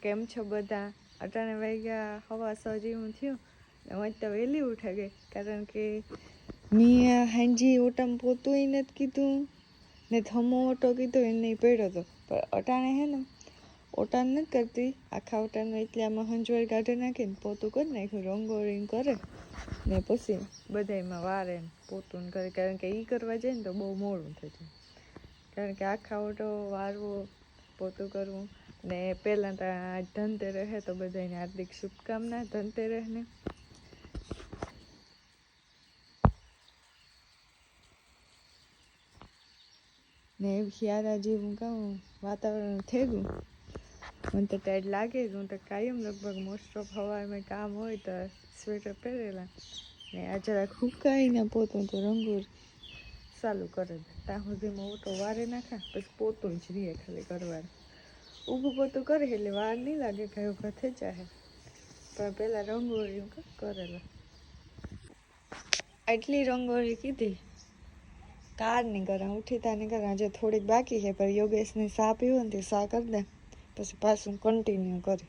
કેમ છો બધા? અટાણે વાગ્યા, હવા સજી હું થયું. હું તો વહેલી ઉઠે ગઈ, કારણ કે મેં હાંજી ઓટમ પોતું નથી કીધું, ને થમો ઓટો કીધો એ નહીં પડ્યો હતો પણ અટાણે હે ને ઓટાન નથી કરતી. આખા ઓટાનું એટલે આમાં હંજવાળ કાઢી નાખીને પોતું કરી નાખ્યું રંગોળી કરે. ને પછી બધા એમાં વારે પોતું કરે, કારણ કે એ કરવા જાય ને તો બહુ મોડું થઈ જાય. કારણ કે આખા ઓટો વારવો, પોતું કરવું. ને પહેલાં તો ધનતેરસ હે તો બધાને હાર્દિક શુભકામના ધનતેરસને ને શિયાળા હું કહું, વાતાવરણ થઈ ગયું મને તો ટાઈટ લાગે જ, હું તો કાયમ લગભગ મોસ્ટ ઓફ હવામાં કામ હોય તો સ્વેટર પહેરેલા. ને આ જરાક હુકાઈને પોતું તો રંગોળ ચાલુ કરે ત્યાં સુધીમાં ઓટો વારે નાખા, પછી પોતું જ રહીએ ખાલી કરવાનું ઊભું પોતું કરે એટલે વાર નહીં લાગે કયો થઈ જાય પણ પહેલાં રંગોળી કરેલા. આટલી રંગોળી કીધી. કાર નહીં કરા ઉઠી તા નહીં કરા આજે થોડીક બાકી છે, પણ યોગેશની સા પીવું ને તે સા કરી દે. પછી પાછું કન્ટિન્યુ કરે.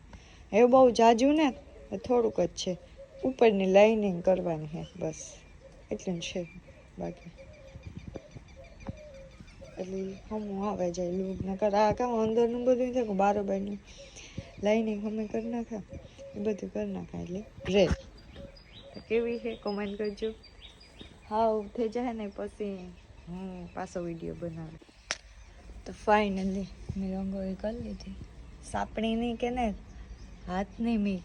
એ બહુ જાજુ ને થોડુંક જ છે. ઉપરની લાઇનિંગ કરવાની છે, બસ. એટલું છે બાકી. એટલે હમું આવે જાય લૂક નકર આ કામ અંદરનું બધું થાય બારોબારનું લાઈનિંગ અમે કરી નાખા એ બધું કરી નાખા એટલે. રેડ કેવી છે? કોમેન્ટ કરજો. હાવ થઈ જાય ને પછી હું પાછો વીડિયો બનાવું. તો ફાઇનલી મેં રંગોળી કરી લીધી. સાપણી નહીં કે ને હાથ નહીં મેં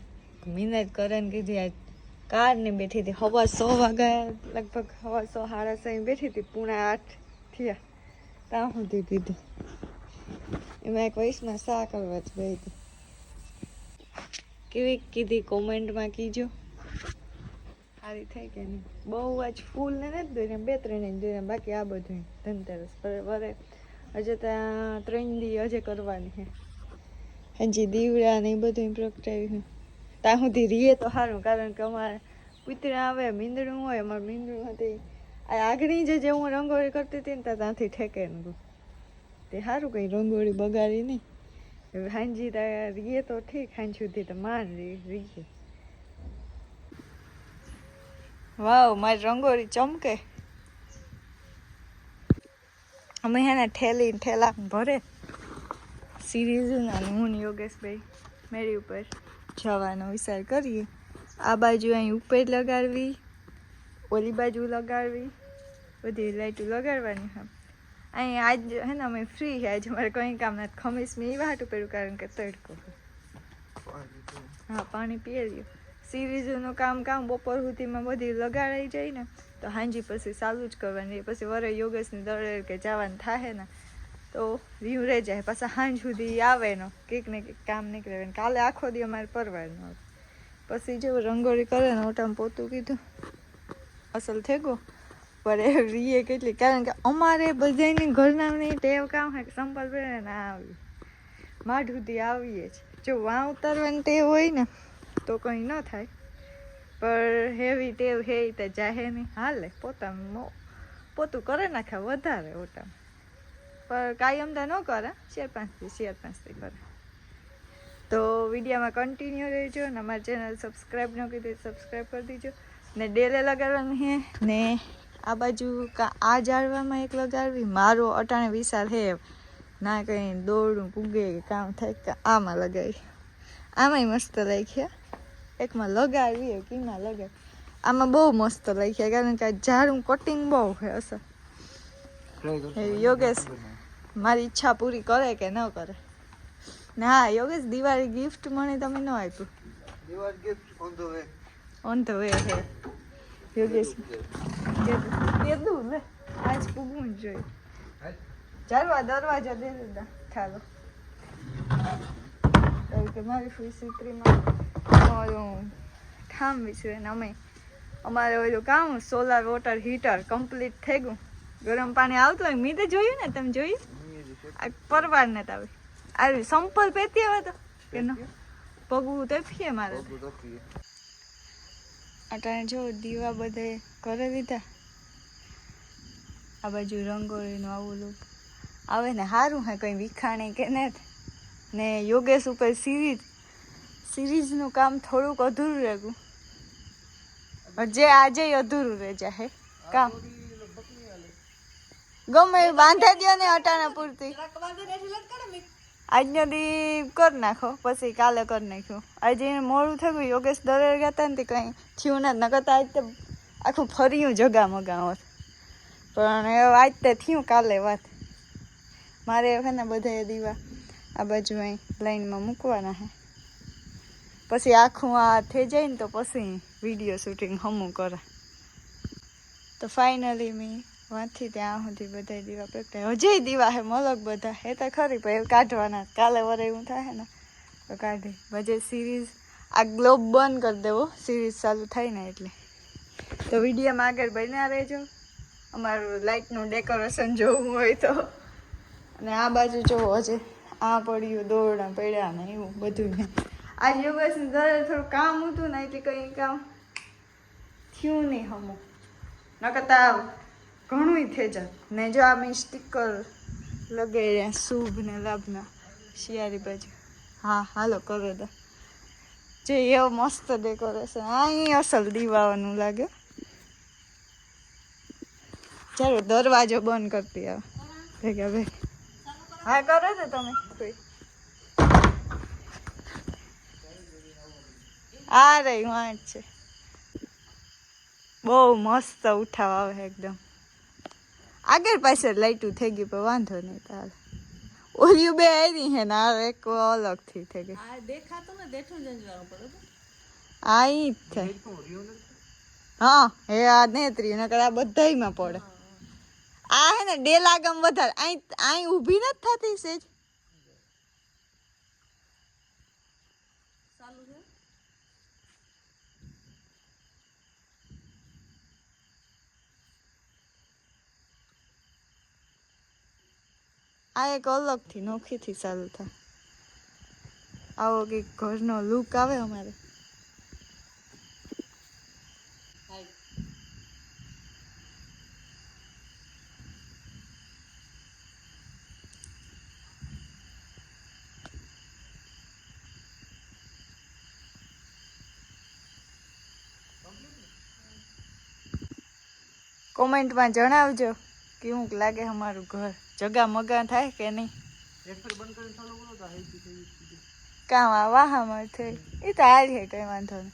મહેનત કરે ને કીધી આજ. કાર ને બેઠી હતી હવા સો વાગ્યા લગભગ હવા સો સાડા સાઈ બેઠી હતી પૂણા આઠ થયા. ત્યાં સુધી કીધું એમાં એક વયસમાં સા કરવા જ ગઈ હતી કેવી કીધી કોમેન્ટમાં કીજો સારી થઈ કે નહીં બહુ આજ ફૂલ ને નથી દોર્યા બે ત્રણ દોર્યા બાકી આ બધું ધનતેરસ વરે હજે ત્યાં ત્રણ દી હજે કરવાની છે હજી દીવડા ને એ બધું પ્રગટાવ્યું ત્યાં સુધી રીએ તો સારું કારણ કે અમારે કૂતરા આવે મીંદડું હોય અમારે મીંદડું હતી આ આગળની જે જે હું રંગોળી કરતી હતી ને ત્યાં ત્યાંથી ઠેકે તે સારું કંઈ રંગોળી બગાડી નહીં. હવે હાંજી રીએ તો ઠીક, હાંજ સુધી તો માન રીએ. વાવ, મારી રંગોળી ચમકે. અમે હે ને ઠેલી ઠેલા ભરે. સિરીઝના હું યોગેશભાઈ મેળી ઉપર જવાનો વિચાર કરીએ. આ બાજુ અહીં ઉપર લગાડવી. ઓલી બાજુ લગાડવી. બધી લાઇટો લગાડવાની, હા. અહીં આજ હે ને અમે ફ્રી છે, આજે અમારે કંઈ કામ નથી. ખમીસ મેં એ હાટું પહેર્યું કારણ કે તડકો. હા, પાણી પીએ લ્યો. સિરીઝનું કામ કામ બપોર સુધીમાં બધી લગાડાઈ જાય ને, તો હાંજી પછી ચાલુ જ કરવાની. પછી વરે યોગેશની દળે કે જવાનું થાય ને, તો રીવ રહી જાય. પાછા સાંજ સુધી આવે નો, કંઈક ને કંઈક કામ નીકળે કાલે આખો દી અમારે પરવાનું પછી જો રંગોળી કરે ને, ઓટામાં પોતું કીધું. અસલ થઈ ગયો. પણ એ રીએ કેટલી, કારણ કે અમારે બધાની ઘરનાની ટેવ કામ કે સંપલ પહેરે ને આવી માઢુથી આવીએ જ. જો વાં ઉતારવાની ટેવ હોય ને, તો કંઈ ન થાય. પણ હેવી ટેવ હે તે જાહે નહીં. હાલે, પોતાનું પોતું કરે નાખે વધારે ઓટા પણ કાયમ તો ન કરે, ચાર પાંચથી ચાર પાંચથી કરે. તો વિડીયોમાં કન્ટિન્યુ રહેજો અને અમારી ચેનલ સબસ્ક્રાઈબ ન કરી સબસ્ક્રાઈબ કરી દીજો. ને ડેલે લગાડવાનું હે? ને આ બાજુ કા આ ઝાડવામાં એક લગાડવી? મારો અટાણે વિશાળ હે. ના કંઈ દોડું પૂગે કે કામ થાય કે આમાં લગાવી. આમાંય મસ્ત લાગ્યા. એકમાં લગાડવી હોય કીમાં લગાવી આમાં બહુ મસ્ત લાગ્યા કારણ કે આ ઝાડનું કટિંગ બહુ છે અસર યોગેશ મારી ઈચ્છા પૂરી કરે કે ન કરે? ના હા યોગેશ દિવાળી ગિફ્ટ મને તમે ન આપ્યું. Diwali gift way. On the way છે યોગેશ કીધું લે આજ પૂગવું જ જોઈએ ચાલવા દરવાજા દે દીધા ચાલો કે મારી ફી ત્રીમાં ઓલું ઠામ વિશે ને અમે અમારે ઓલું કામ સોલાર વોટર હીટર કમ્પ્લીટ થઈ ગયું ગરમ પાણી આવતું હોય મેં તો જોયું ને તમે જોયું આ પરવાર ને આવે આવી સંપલ પહેતી આવે તો કે ન પગવું ફીએ મારે. અટાણે જો દીવા બધે કરી દીધા આ બાજુ રંગોળીનું આવું લુક આવે ને સારું હે કંઈ વિખાણે કે ને ને યોગેશ ઉપર સિરીઝ સિરીઝનું કામ થોડુંક અધૂરું રહેવું. જે આજે અધૂરું રહે જાહે કામ. ગમે બાંધા દ્યો ને અટાણા પૂરતી. આજનો દી કરી નાખો, પછી કાલે કરી નાખ્યું. આજે મોડું થઈ ગયું યોગેશ દરે ગયા ને કંઈ થયું ના નકર તો આજ તો આખું ફર્યું જગા મગા હોત. પણ આજ તે થયું કાલે વાત. મારે છે ને બધા દીવા આ બાજુ અહીં લાઈનમાં મૂકવાના હે. પછી આખું આ થઈ જાય ને તો પછી વીડિયો શૂટિંગ હમું કરે. તો ફાઇનલી મેં વાંથી ત્યાં સુધી બધા દીવા પ્રગટાય હજી દીવા હે મલક બધા. એ તો ખરી, પણ કાઢવાના. કાલે વરે એવું થાય ને, તો કાઢી. ભજે સિરીઝ આ ગ્લોબ બંધ કરી દેવો. સિરીઝ ચાલુ થાય ને એટલે. તો વિડીયોમાં આગળ બન્યા રહેજો. અમારું લાઇટનું ડેકોરેશન જોવું હોય તો. અને આ બાજુ જોવો હજે. આ પડ્યું, દોરડા પડ્યા ને એવું બધું ને. આ યોગાસન ઘરે થોડું કામ હતું ને, એટલે કંઈ કામ થયું નહીં હમું. નકર તા ઘણું થઈ જાય. ને જો આ મેં સ્ટીકર લગાડ્યા, શુભ ને લાભના, શિયાળી બાજુ. હા, હાલો, કરો તો જે એવો મસ્ત ડેકોરેશન આ અહીં અસલ દીવાનું લાગે. ચાલો, દરવાજો બંધ કરતી આવે ભેગા ભેગા. હા, કરો છો તમે કોઈ. આ રહી વાંચ છે. બહુ મસ્ત ઉઠાવ આવે એકદમ. આગળ પાછળ લાઈટું થઈ ગયું પણ વાંધો નહીં તારે. ઓલિયું બે આવી હે ને આ એક અલગથી થઈ ગઈ. આ દેખાતું ને દેઠું જંજવાનું પડે આ ઈ જ થાય હા હે આ નેત્રી નકર આ બધાયમાં પડે. આ હે ને ડેલાગમ વધારે. અહીં અહીં ઊભી નથી થતી સેજ આ એક અલગથી નોખીથી ચાલુ થાય. આવો કંઈક ઘરનો લુક આવે અમારે. કોમેન્ટમાં જણાવજો કેવું લાગે અમારું ઘર. જગા મગા થાય કે નહીં? કામ વાહામાં થઈ. એ તો હાલ છે કઈ વાંધો નહીં.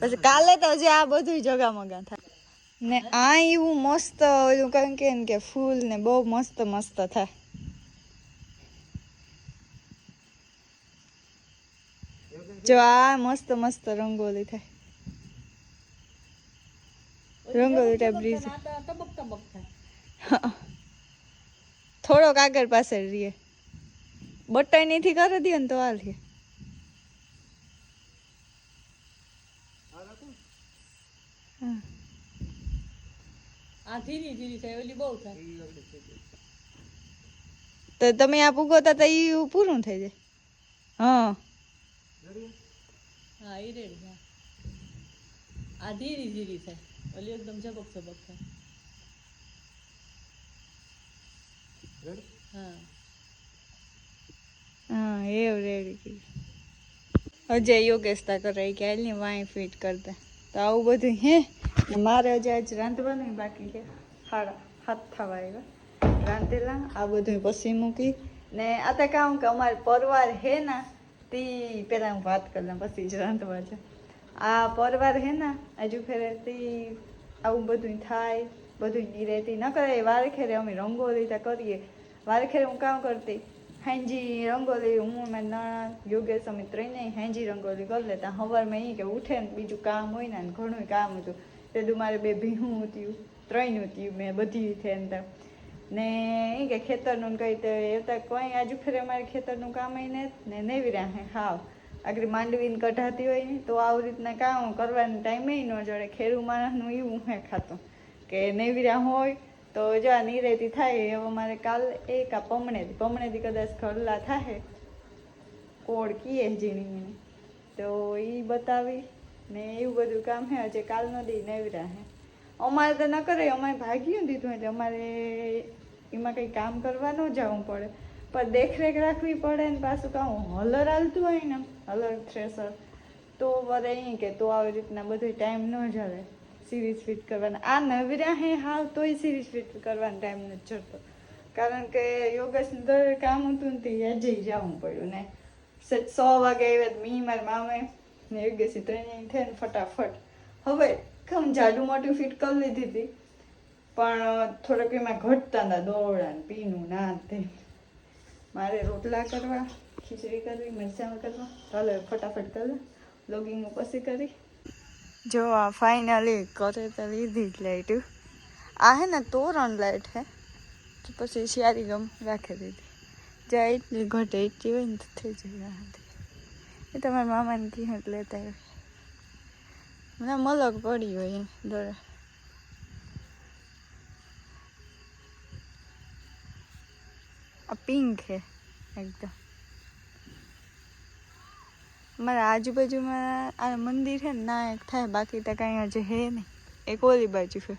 પછી કાલે તો હજી આ બધું જગા મગા થાય. ને આ એવું મસ્ત ઓલું કારણ કે કે ફૂલ ને બહુ મસ્ત મસ્ત થાય. જો આ મસ્ત મસ્ત રંગોલી થાય. રંગોલી ટાઈપ બ્રિજ તબક તો ટબક ટબક થાય. થોડોક આગળ પાછળ રહીએ. બટનીથી કરી દે ને તો હાલ છે. આ ધીરી ધીરી થાય ઓલી બહુ થાય. ઈ આપણે છે તે. તો તમે આ પૂગોતા તો એ પૂરું થઈ જાય. હા. હા એ રેડી હા. આ ધીરી ધીરી થાય ઓલી એકદમ ઝબક ઝબક થાય. હા. એવું રેડી અજય યોગેશતા કરાઈ કે વાંય ફિટ કરતા. તો આવું બધું હે? મારે હજી આજ રાંધવાનું બાકી છે. સાડા હાથ થવા આવ્યા રાંધેલા, આ બધું પછી મૂકી. ને આ તો કામ કે અમારે પરવાર હે ના, તે પહેલાં હું વાત કરી લઉં પછી જ રાંધવા છે. આ પરવાર હે ને, હજુ ફેરે તે આવું બધું થાય બધું નિરેતી ન કરે વારે ખેરે અમે રંગોળી કરીએ. ખેરે હું કામ કરતી? હાંજી રંગોલી, હું મેં નણંદ યોગેશ અમે ત્રણેય હેન્જી રંગોલી કરી લેતા. સવારમાં એ કે ઉઠે ને બીજું કામ હોય ને ઘણું કામ હતું. તે મારે બે ભીહું હતું, ત્રણ હતું, મેં બધી રીતે એમ તો. ને એ કે ખેતરનું કઈ તો એ તો કોઈ આજુ ફેરે મારે ખેતરનું કામ ને ને નેવી રાહે, હાવ. આગળ માંડવીને કઢાતી હોય ને તો આવી રીતના કામ કરવાનો ટાઈમે ન જોડે. ખેડૂ માણસનું એવું હે ખાતું કે નેવીરા હોય તો જો આ નિરેતી થાય હવે મારે કાલ એક આ પમણેથી પમણેથી કદાચ ખરલા થાય કોડ કીએ ઝીણી તો એ બતાવી ને એવું બધું કામ હે, હજે કાલનો દી નેવરા હે. અમારે તો ન કરે, અમારે ભાગ્યું દીધું એટલે અમારે એમાં કંઈ કામ કરવા ન જવું પડે. પણ દેખરેખ રાખવી પડે ને પાછું કાં હલર હાલતું હોય ને, હલર થ્રેસર, તો વરે અહીં કે તો આવી રીતના બધું ટાઈમ ન જડે સિરીઝ ફિટ કરવાના. આ નવરા હે હાવ તોય સિરીઝ ફિટ કરવાનો ટાઈમ નથી જડતો કારણ કે યોગેશ દર કામ હતું ને ત્યાં જઈ જવું પડ્યું ને. સેટ સો વાગે આવ્યા મી, મારા મામે ને યોગેશી ત્રણેય થઈને ફટાફટ. હવે કેમ જાડું મોટું ફિટ કરી લીધી હતી. પણ થોડોક એમાં ઘટતા હતા દોડા ને પીનું ના ને તે મારે રોટલા કરવા, ખીચડી કરવી, મરચાં કરવા. ચાલો, ફટાફટ કરી લોગિંગ પછી કરી. જો આ ફાઇનલી કરે તો લીધી જ લાઈટ આ હે ને તોરણ લાઈટ હે. તો પછી શિયારી ગમ રાખી દીધી. જ્યાં એટલી ઘટે, એટલી હોય ને તો થઈ જાય એ તમારા મામાને કીધું એટલે લેતા આવ્યા. મને મલક પડી હોય એને દોરે. આ પિંક હે, એકદમ. અમારા આજુબાજુમાં આ મંદિર છે ને, ના, એક થાય, બાકી તો કાંઈ હજી હે નહીં. એક ઓલી બાજુ છે.